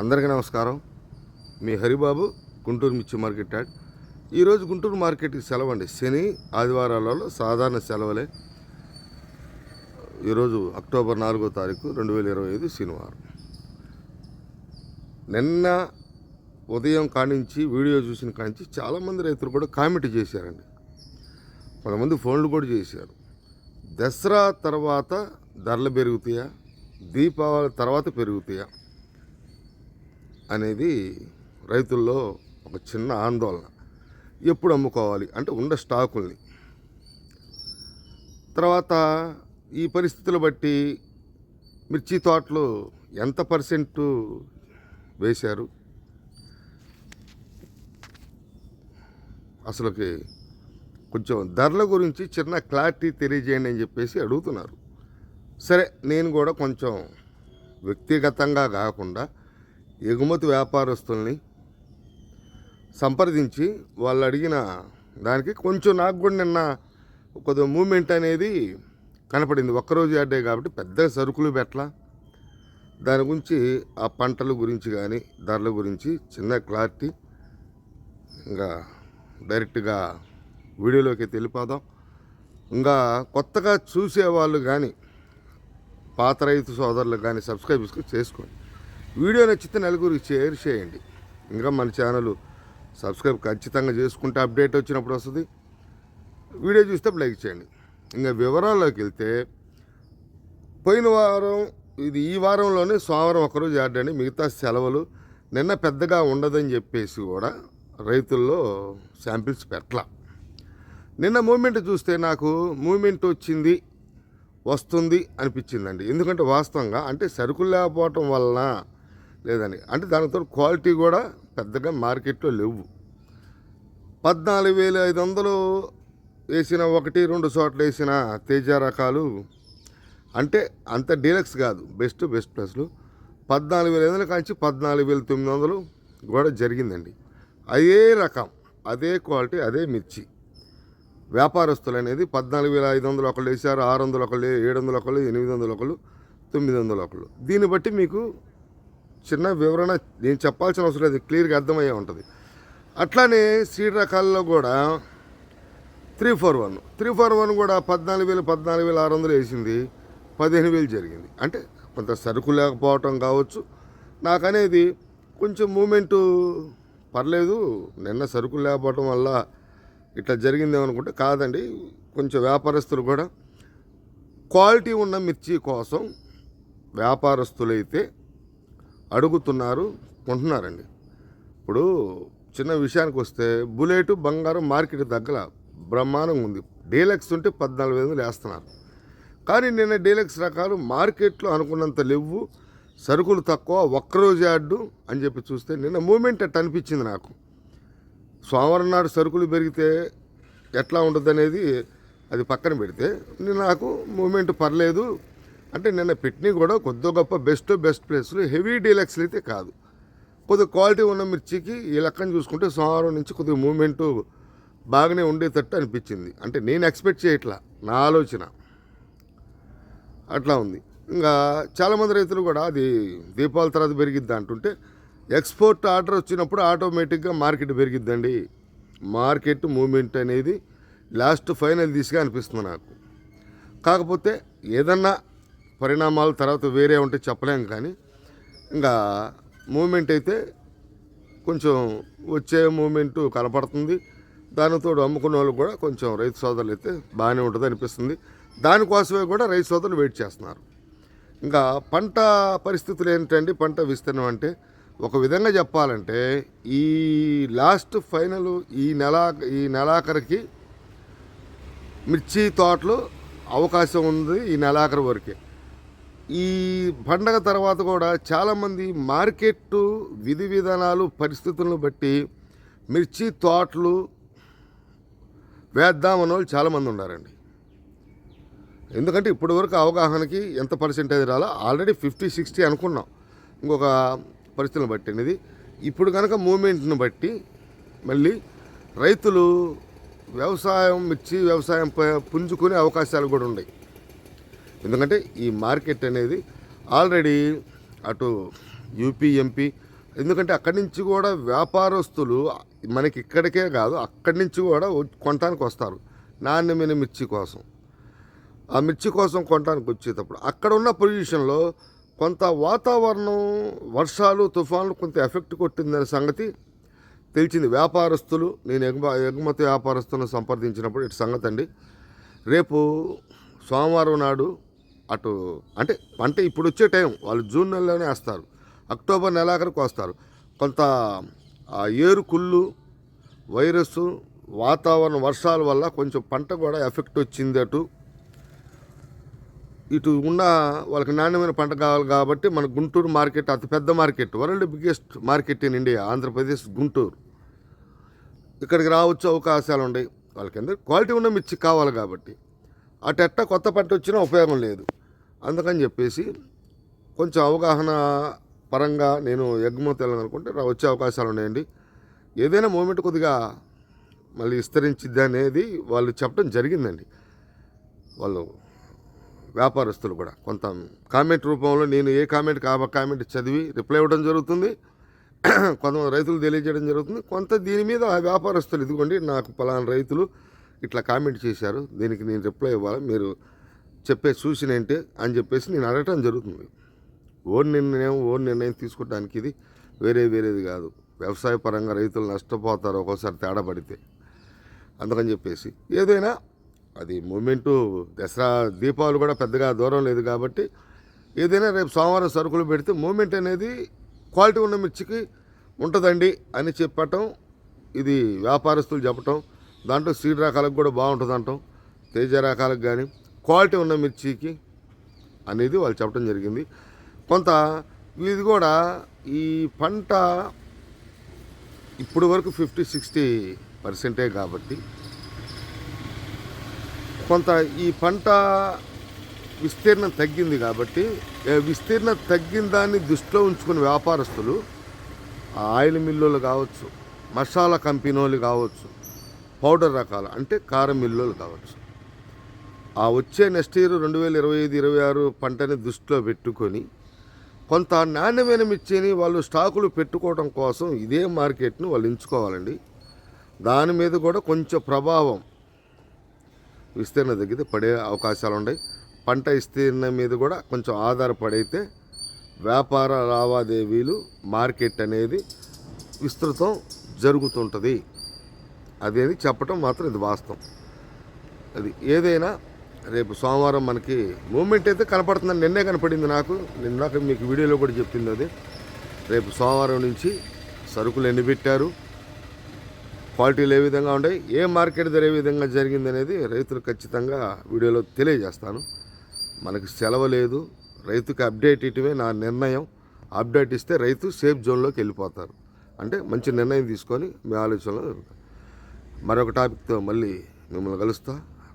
అందరికీ నమస్కారం. మీ హరిబాబు గుంటూరు మిర్చి మార్కెట్ యాడ్. ఈరోజు గుంటూరు మార్కెట్కి సెలవు అండి శని ఆదివారాలలో సాధారణ సెలవులే. ఈరోజు అక్టోబర్ నాలుగో తారీఖు రెండు వేల ఇరవై ఐదు శనివారం. నిన్న ఉదయం కానించి వీడియో చూసిన కానించి చాలామంది రైతులు కూడా కామెంట్ చేశారండి. కొంతమంది ఫోన్లు కూడా చేశారు. దసరా తర్వాత ధరలు పెరుగుతాయా? దీపావళి తర్వాత పెరుగుతాయా? అనేది రైతుల్లో ఒక చిన్న ఆందోళన. ఎప్పుడు అమ్ముకోవాలి? అంటే ఉండ స్టాకుల్ని. తర్వాత ఈ పరిస్థితులు బట్టి మిర్చి తోటలు ఎంత పర్సెంట్ వేశారు? అసలుకి కొంచెం ధరల గురించి చిన్న క్లారిటీ తెలియజేయండి అని చెప్పేసి అడుగుతున్నారు. సరే నేను కూడా కొంచెం వ్యక్తిగతంగా కాకుండా ఎగుమతి వ్యాపారస్తుల్ని సంప్రదించి వాళ్ళు అడిగిన దానికి కొంచెం నాకు కూడా నిన్న కొద్దిగా మూమెంట్ అనేది కనపడింది. ఒక్కరోజు ఆడే కాబట్టి పెద్ద సరుకులు పెట్టలా. దాని గురించి ఆ పంటల గురించి కానీ ధరల గురించి చిన్న క్లారిటీ ఇంకా డైరెక్ట్గా వీడియోలోకి వెళ్ళిపోదాం ఇంకా కొత్తగా చూసేవాళ్ళు కానీ పాత రైతు సోదరులు కానీ సబ్స్క్రైబ్ చేసుకోండి. వీడియో నచ్చితే నలుగురికి షేర్ చేయండి. ఇంకా మన ఛానల్ సబ్స్క్రైబ్ ఖచ్చితంగా చేసుకుంటే అప్డేట్ వచ్చినప్పుడు వస్తుంది. వీడియో చూస్తే లైక్ చేయండి. ఇంకా వివరాల్లోకి వెళ్తే పోయిన వారం ఇది ఈ వారంలోనే సోమవారం ఒకరోజు ఆడండి మిగతా సెలవులు నిన్న పెద్దగా ఉండదని చెప్పేసి కూడా రైతుల్లో శాంపిల్స్ పెట్టలా. నిన్న మూమెంట్ చూస్తే నాకు మూమెంట్ వచ్చింది వస్తుంది అనిపించిందండి. ఎందుకంటే వాస్తవంగా అంటే సరుకులు లేకపోవటం వలన లేదని. అంటే దానితో క్వాలిటీ కూడా పెద్దగా మార్కెట్లో లేవు. పద్నాలుగు వేల ఐదు వందలు వేసిన ఒకటి రెండు చోట్ల వేసిన తేజ రకాలు అంటే అంత డీలక్స్ కాదు. బెస్ట్ బెస్ట్ ప్లస్లు. పద్నాలుగు వేల ఐదు వందల కాంచి పద్నాలుగు వేల తొమ్మిది వందలు కూడా జరిగిందండి. అదే రకం అదే క్వాలిటీ అదే మిర్చి. వ్యాపారస్తులు అనేది పద్నాలుగు వేల ఐదు వందలు ఒకళ్ళు వేసారు ఆరు వందలు ఒకళ్ళు ఏడు వందలు ఒకళ్ళు ఎనిమిది వందలు ఒకళ్ళు తొమ్మిది వందలు ఒకళ్ళు. దీన్ని బట్టి మీకు చిన్న వివరణ నేను చెప్పాల్సిన అవసరం లేదు. క్లియర్గా అర్థమయ్యే ఉంటుంది. అట్లానే సీడ్ రకాల్లో కూడా three four one. Three four one కూడా పద్నాలుగు వేలు పద్నాలుగు వేల ఆరు వందలు వేసింది. పదిహేను వేలు జరిగింది. అంటే కొంత సరుకు లేకపోవటం కావచ్చు. నాకనేది కొంచెం మూమెంటు పర్లేదు. నిన్న సరుకులు లేకపోవటం వల్ల ఇట్లా జరిగిందేమనుకుంటే కాదండి. కొంచెం వ్యాపారస్తులు కూడా క్వాలిటీ ఉన్న మిర్చి కోసం వ్యాపారస్తులైతే అడుగుతున్నారు కొంటున్నారండి. ఇప్పుడు చిన్న విషయానికి వస్తే బుల్లెట్ బంగారం మార్కెట్ దగ్గర బ్రహ్మాండంగా ఉంది. డీలక్స్ ఉంటే పద్నాలుగు వేలు వేస్తున్నారు. కానీ నిన్న డీలక్స్ రకాలు మార్కెట్లో అనుకున్నంత లేవు సరుకులు తక్కువ ఒక్కరోజు యాడ్డు అని చెప్పి చూస్తే నిన్న మూమెంట్ అట్ట అనిపించింది నాకు. సోమవారం నాడు సరుకులు పెరిగితే ఎట్లా ఉంటుంది అనేది అది పక్కన పెడితే నేను నాకు మూమెంట్ పర్లేదు అంటే నిన్న పెట్టినవి కూడా కొద్ది గొప్ప బెస్ట్ బెస్ట్ ప్లేస్లు హెవీ డీలక్స్లు అయితే కాదు. కొద్దిగా క్వాలిటీ ఉన్న మిర్చికి ఈ లెక్కన చూసుకుంటే సోమవారం నుంచి కొద్దిగా మూమెంటు బాగానే ఉండేటట్టు అనిపించింది. అంటే నేను ఎక్స్పెక్ట్ చేయట్లా నా ఆలోచన. అట్లా ఉంది. ఇంకా చాలామంది రైతులు కూడా అది దీపావళి తర్వాత పెరిగిద్ది అంటుంటే ఎక్స్పోర్ట్ ఆర్డర్ వచ్చినప్పుడు ఆటోమేటిక్గా మార్కెట్ పెరిగిద్దండి. మార్కెట్ మూమెంట్ అనేది లాస్ట్ ఫైనల్ దిశగా అనిపిస్తుంది నాకు. కాకపోతే ఏదన్నా పరిణామాలు తర్వాత వేరే ఉంటే చెప్పలేం కానీ ఇంకా మూమెంట్ అయితే కొంచెం వచ్చే మూమెంట్ కనపడుతుంది. దానితో అమ్ముకున్న వాళ్ళు కూడా కొంచెం రైతు సోదరులు అయితే బాగానే ఉంటుంది అనిపిస్తుంది. దానికోసమే కూడా రైతు సోదరులు వెయిట్ చేస్తున్నారు. ఇంకా పంట పరిస్థితులు ఏంటండి? పంట విస్తీర్ణం అంటే ఒక విధంగా చెప్పాలంటే ఈ లాస్ట్ ఫైనల్ ఈ నెల ఈ నెలాఖరికి మిర్చి తోటలు అవకాశం ఉంది ఈ నెలాఖరు వరకే. ఈ పండగ తర్వాత కూడా చాలామంది మార్కెట్ విధి విధానాలు పరిస్థితులను బట్టి మిర్చి తోటలు వేద్దామన్న వాళ్ళు చాలామంది ఉన్నారండి. ఎందుకంటే ఇప్పటి వరకు అవగాహనకి ఎంత పర్సెంటేజ్ రాలో ఆల్రెడీ ఫిఫ్టీ సిక్స్టీ అనుకున్నాం. ఇంకొక పరిస్థితులను బట్టి అనేది. ఇప్పుడు కనుక మూమెంట్ని బట్టి మళ్ళీ రైతులు వ్యవసాయం మిర్చి వ్యవసాయం పుంజుకునే అవకాశాలు కూడా ఉన్నాయి. ఎందుకంటే ఈ మార్కెట్ అనేది ఆల్రెడీ అటు యూపీ ఎంపీ ఎందుకంటే అక్కడి నుంచి కూడా వ్యాపారస్తులు మనకి ఇక్కడికే కాదు అక్కడి నుంచి కూడా కొనటానికి వస్తారు. నాణ్యమైన మిర్చి కోసం. ఆ మిర్చి కోసం కొనడానికి వచ్చేటప్పుడు అక్కడ ఉన్న పొజిషన్లో కొంత వాతావరణం వర్షాలు తుఫాన్లు కొంత ఎఫెక్ట్ కొట్టిందనే సంగతి తెలిసింది. వ్యాపారస్తులు నేను ఎగుమ ఎగుమతి వ్యాపారస్తులను సంప్రదించినప్పుడు ఇటు సంగతి అండి రేపు సోమవారం నాడు అటు అంటే పంట ఇప్పుడు వచ్చే టైం వాళ్ళు జూన్ నెలలోనే వేస్తారు. అక్టోబర్ నెలాఖరికి వస్తారు. కొంత ఆ ఏరు కుళ్ళు వైరస్ వాతావరణ వర్షాల వల్ల కొంచెం పంట కూడా ఎఫెక్ట్ వచ్చింది అటు. ఇటు ఉన్న వాళ్ళకి నాణ్యమైన పంట కావాలి కాబట్టి మన గుంటూరు మార్కెట్ అతిపెద్ద market. World biggest market in India Andhra Pradesh Guntur. ఇక్కడికి రావచ్చు అవకాశాలు ఉన్నాయి వాళ్ళకి ఎందుకు క్వాలిటీ ఉన్న మిర్చి కావాలి కాబట్టి. అటు ఎట్ట కొత్త పంట వచ్చినా ఉపయోగం లేదు. అందుకని చెప్పేసి కొంచెం అవగాహన పరంగా నేను ఎగ్మతి వెళ్ళాలనుకుంటే వచ్చే అవకాశాలు ఉన్నాయండి. ఏదైనా మూమెంట్ కొద్దిగా మళ్ళీ విస్తరించిద్ది అనేది వాళ్ళు చెప్పడం జరిగిందండి. వాళ్ళు వ్యాపారస్తులు కూడా కొంత కామెంట్ రూపంలో నేను ఏ కామెంట్ కా కామెంట్ చదివి రిప్లై ఇవ్వడం జరుగుతుంది. కొంతమంది రైతులు తెలియజేయడం జరుగుతుంది. కొంత దీని మీద ఆ వ్యాపారస్తులు ఇదిగోండి నాకు పలానా రైతులు ఇట్లా కామెంట్ చేశారు. దీనికి నేను రిప్లై ఇవ్వాలి. మీరు చెప్పే సూచన ఏంటి అని చెప్పేసి నేను అడగటం జరుగుతుంది. ఓన్ నిర్ణయం ఓన్ నిర్ణయం తీసుకోవడానికి ఇది వేరే వేరేది కాదు. వ్యవసాయ పరంగా రైతులు నష్టపోతారు ఒక్కోసారి తేడా పడితే. అందుకని చెప్పేసి ఏదైనా అది మూమెంటు దసరా దీపావళి కూడా పెద్దగా దూరం లేదు కాబట్టి ఏదైనా రేపు సోమవారం సరుకులు పెడితే మూమెంట్ అనేది క్వాలిటీ ఉన్న మిర్చికి ఉంటుందండి అని చెప్పటం ఇది వ్యాపారస్తులు చెప్పటం దాంట్లో సీడ్ రకాలకు కూడా బాగుంటుంది అంటాం తేజ రకాలకు కానీ క్వాలిటీ ఉన్న మిర్చికి అనేది వాళ్ళు చెప్పడం జరిగింది. కొంత ఇది కూడా ఈ పంట ఇప్పుడు వరకు ఫిఫ్టీ సిక్స్టీ పర్సెంటే కాబట్టి కొంత ఈ పంట విస్తీర్ణం తగ్గింది కాబట్టి విస్తీర్ణం తగ్గిన దాన్ని దృష్టిలో ఉంచుకుని వ్యాపారస్తులు ఆయిల్ మిల్లులు కావచ్చు మసాలా కంపెనీలు కావచ్చు పౌడర్ రకాలు అంటే కారం మిల్లులు కావచ్చు ఆ వచ్చే నెక్స్ట్ ఇయర్ రెండు వేల ఇరవై ఐదు ఇరవై ఆరు పంటని దృష్టిలో పెట్టుకొని కొంత నాణ్యమైన మిర్చిని వాళ్ళు స్టాకులు పెట్టుకోవడం కోసం ఇదే మార్కెట్ను వాళ్ళు ఎంచుకోవాలండి. దాని మీద కూడా కొంచెం ప్రభావం విస్తీర్ణ తగ్గితే పడే అవకాశాలు ఉన్నాయి. పంట విస్తీర్ణం మీద కూడా కొంచెం ఆధారపడైతే వ్యాపార లావాదేవీలు మార్కెట్ అనేది విస్తృతం జరుగుతుంటుంది. అదేది చెప్పటం మాత్రం ఇది వాస్తవం. అది ఏదైనా రేపు సోమవారం మనకి మూమెంట్ అయితే కనపడుతుందని నిన్నే కనపడింది నాకు. నిన్నాక మీకు వీడియోలో కూడా చెప్పింది అది. రేపు సోమవారం నుంచి సరుకులు ఎన్ని పెట్టారు క్వాలిటీలు ఏ విధంగా ఉన్నాయి ఏ మార్కెట్ ధర ఏ విధంగా జరిగింది అనేది రైతులు ఖచ్చితంగా వీడియోలో తెలియజేస్తాను. మనకి సెలవు లేదు రైతుకి అప్డేట్ ఇటువే నా నిర్ణయం. అప్డేట్ ఇస్తే రైతు సేఫ్ జోన్లోకి వెళ్ళిపోతారు. అంటే మంచి నిర్ణయం తీసుకొని మీ ఆలోచనలో మరొక టాపిక్తో మళ్ళీ మిమ్మల్ని కలుస్తా.